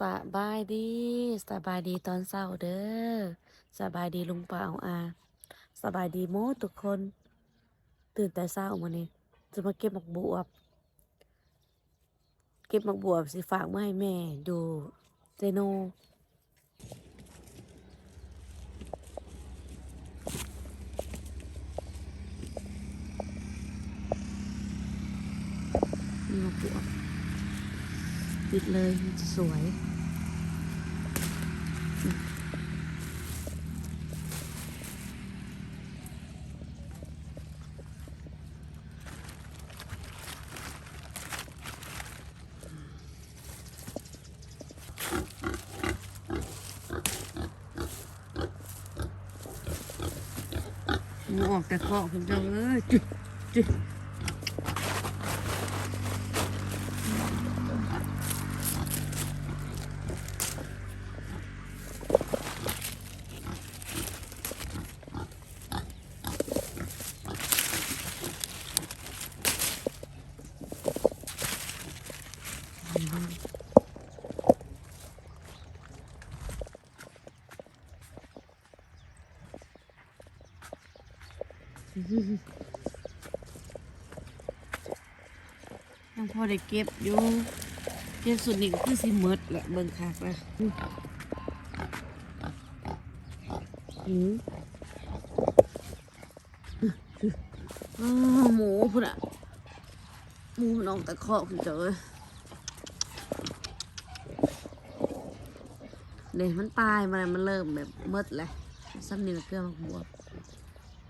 สบายดีสบายดีตอนเช้าเด้อสบายดีลุงป้าเอาอาสบายดีโมทุกคน ตื่นแต่เช้ามานี่จะมาเก็บหมักบวบ เก็บหมักบวบสิฝากมาให้แม่อยู่เจโนหมักบวบติดเลยจะสวย ออกแต่เกาะคุณเจ้าเอ้ยจุ๊จุ๊ ยังพอได้เก็บอยู่เก็บสุดนี่ก็คือสิหมดแหละเบิ่งคักละอืมอ้าวหมูพุ่นอะหมูนออกแต่เคาะคุณเจ้าเอ้ยเนี่ยมันตายมาแล้วมันเริ่มแบบหมดเลยซ้ำนี่ละเกลือมักบวบ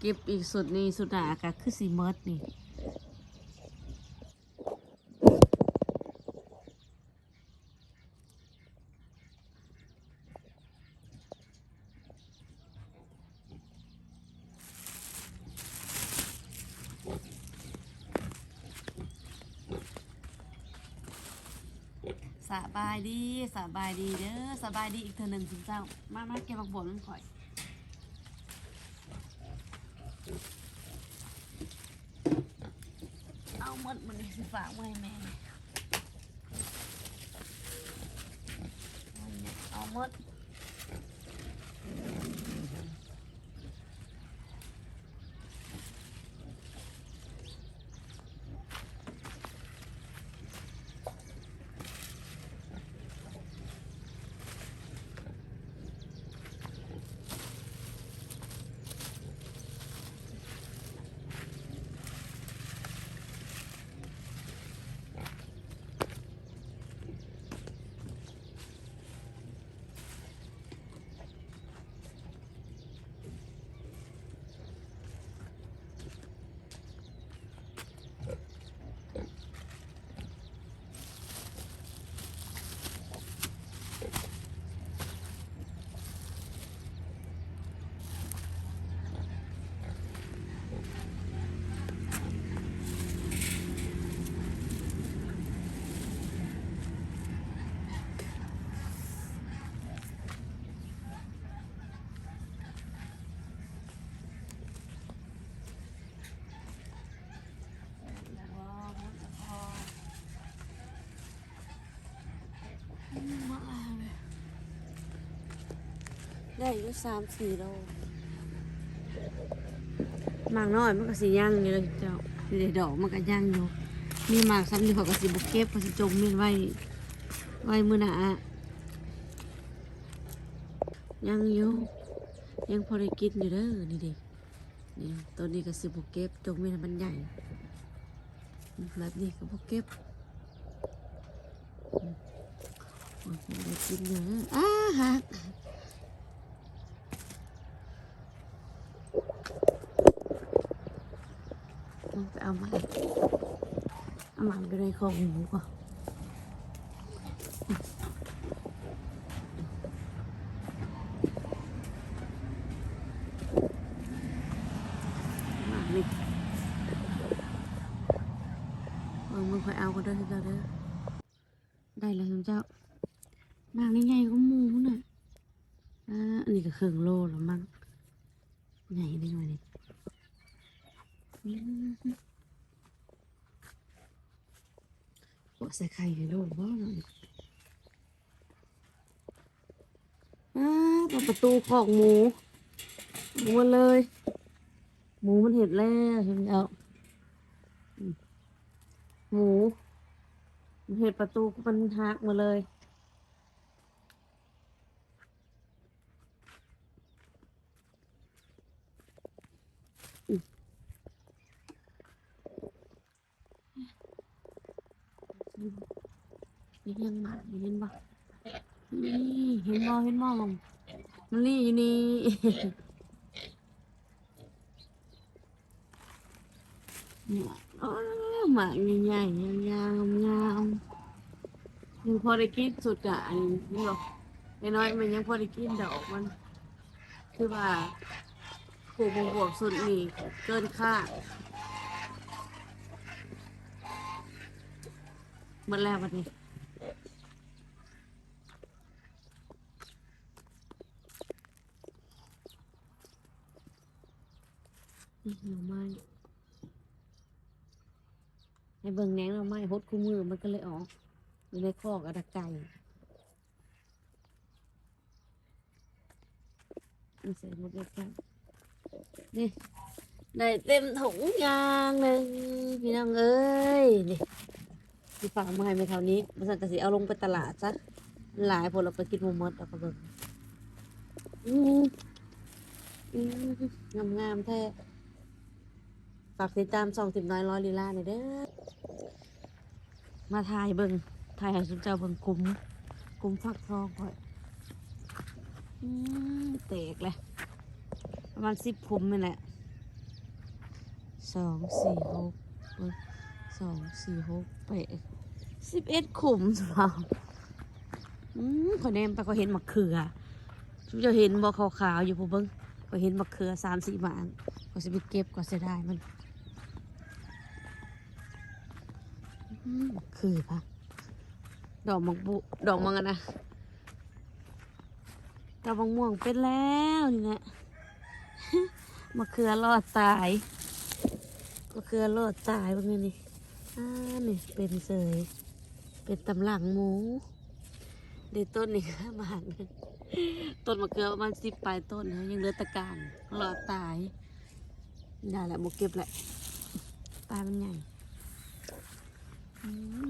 เก็บอีกสุดนี่สุดหนาก็คือสีมดนี่สบายดีสบายดีเด้อสบายดีอีกเทอหนึ่งคุณเจ้า มามาเก็บบักบวบน้ำข่อย เอาหมดมันนี่ สิฝากไว้แม่เอาหมด ได้อยู่สามสี่โลหมากน้อยมันก็สีย่างอยู่เลยเจ้าสิได้ดอกมันก็ย่างอยู่ มีหมากซ้ำนี่เขาก็สิบุกเก็บเขาสิจงเมียนไว้ ไว้มือหนายังอยู่ยังพอได้กินอยู่เด้อนี่ดินี่ตัวนี้ก็สิบุกเก็บจงเมียนมันใหญ่แบบนี้ก็บุกเก็บมโอ้ยพอได้กินอยู่เด้ออ้าหัก ต้องไปเอามาเอามันไปในคองหมูก่อนมานี่เออมึง หญ่ก็หมูน่ะอ่าอันนี้ก็เครื่องโลแล้วมั้งใหญ่นิดหน่อยนี่ว่าใส่ไข่ให้ลูกบ่หน่อยเอาประตูของหมูหมูเลย หมูมันเห็ดแล้วเห็นแล้วหมูเห็ดประตูมันหักมาเลยอือ นี่ยังมาเห็นบ่นี่เห็นบ่เห็นบ่มองมันนี่อยู่นี่โอ้หมากใหญ่ๆยาวๆงามยังพอได้กินสุดอะอันนี้หรอกน้อยมันยังพอได้กินดอกมัน คือว่าผูกบวกๆสุดนี่เกินค่าด หมดแล้ววันนี้นี่หน่อไม้ในเบิ่งแหนงหน่อไม้หดคู่มือมันก็เลยออกอยู่ในคอกอะตะไก่นี่ใส่หมดเลยครับนี่ได้เต็มถุงยางเลยพี่น้องเอ้ยนี่ ที่ฝากมาให้ไปเท่านี้มันสั่งกะสิเอาลงไปตลาดซะหลายผลเราไปกินหมหมดแล้วก็เบิ่งอืมอืมงามๆแท้ฝากติดตามสองสิบน้อยร้อยลีลาหน่อยเด้อมาถ่ายเบิ่งถ่ายให้สุนเจ้าเบิ่งคุ้มคุ้มฟักทองก่อนอืมแตกเลยประมาณสิบคุ้มนี่แหละสองสี่หกสองสี่หกแปด สิบเอ็ดขุมสาอืมขอแนมไปก็เห็นมะเขือชุจะเห็นบ่ขาวๆอยู่ผู้เบิ่งก็เห็นมะเขือสามสี่หมางก็สิไปเก็บก็เสียดายมันอืมคือปะดอกมังบุดอกมังอะนะดอกมังม่วงเป็นแล้วนี่แหละมะเขือรอดตายมะเขือรอดตายบางนี่อ่านี่เป็นเสย เป็นตำหลังหมูเดี๋ยวต้นนี่ค่ะบานต้นมะเขือประมาณสิบปลายต้นนะยังเหลือตะการรอตายได้แหละโมเก็บแหละตายมันใหญ่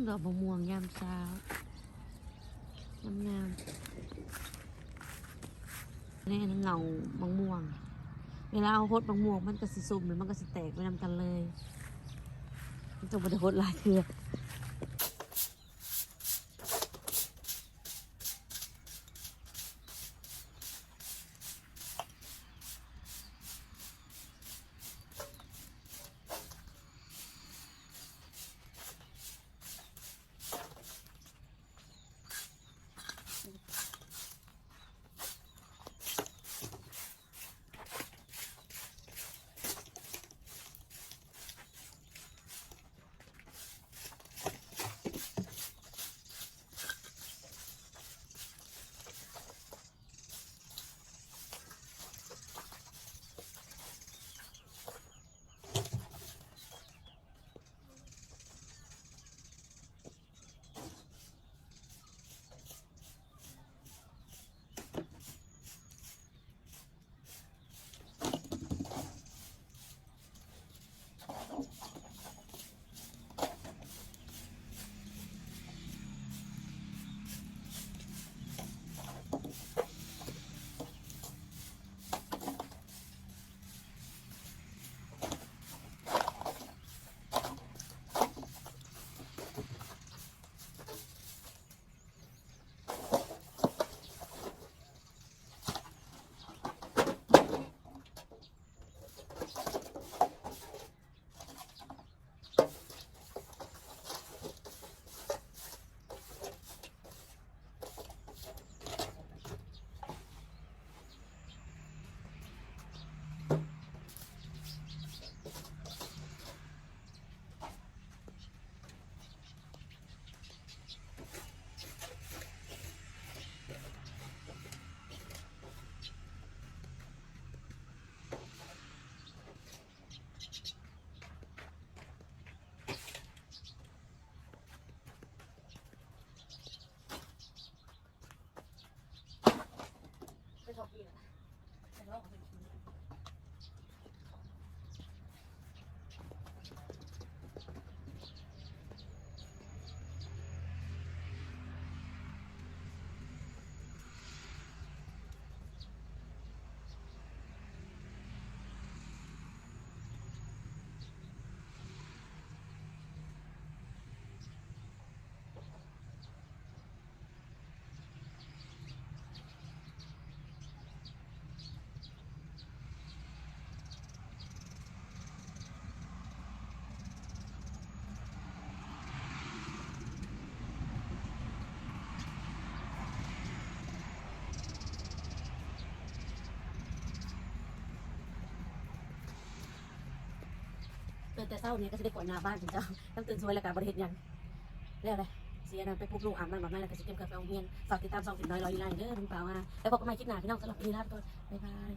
ดอกมะม่วงยามเช้างามงามนี่เงามะม่วง เวลาเอาโคดมะม่วงมันก็สิสุ่มหรือมันก็สิแตกไปนำกันเลยมันจะมาได้โคดลายเทือ แต่เศร้าเนี่ยก็จะได้ก่อยหน้าบ้านถึงเจ้าต้องตื่นสวยแล้วกับบริเหตุยังแล้วอะไรเสียนะไปพูปลูกอ่านบน้ำแบบนั้นแล้วก็จะเก็บกาแฟเอาเงียนฝากติดตามสองสิบน้อยร้อยไลน์เด้อทุงเปล่าอ่แล้วพบกันใหม่คลิปหน้าพี่น้องสำหรับวันนี้ลาไปก่อนบ๊ายบาย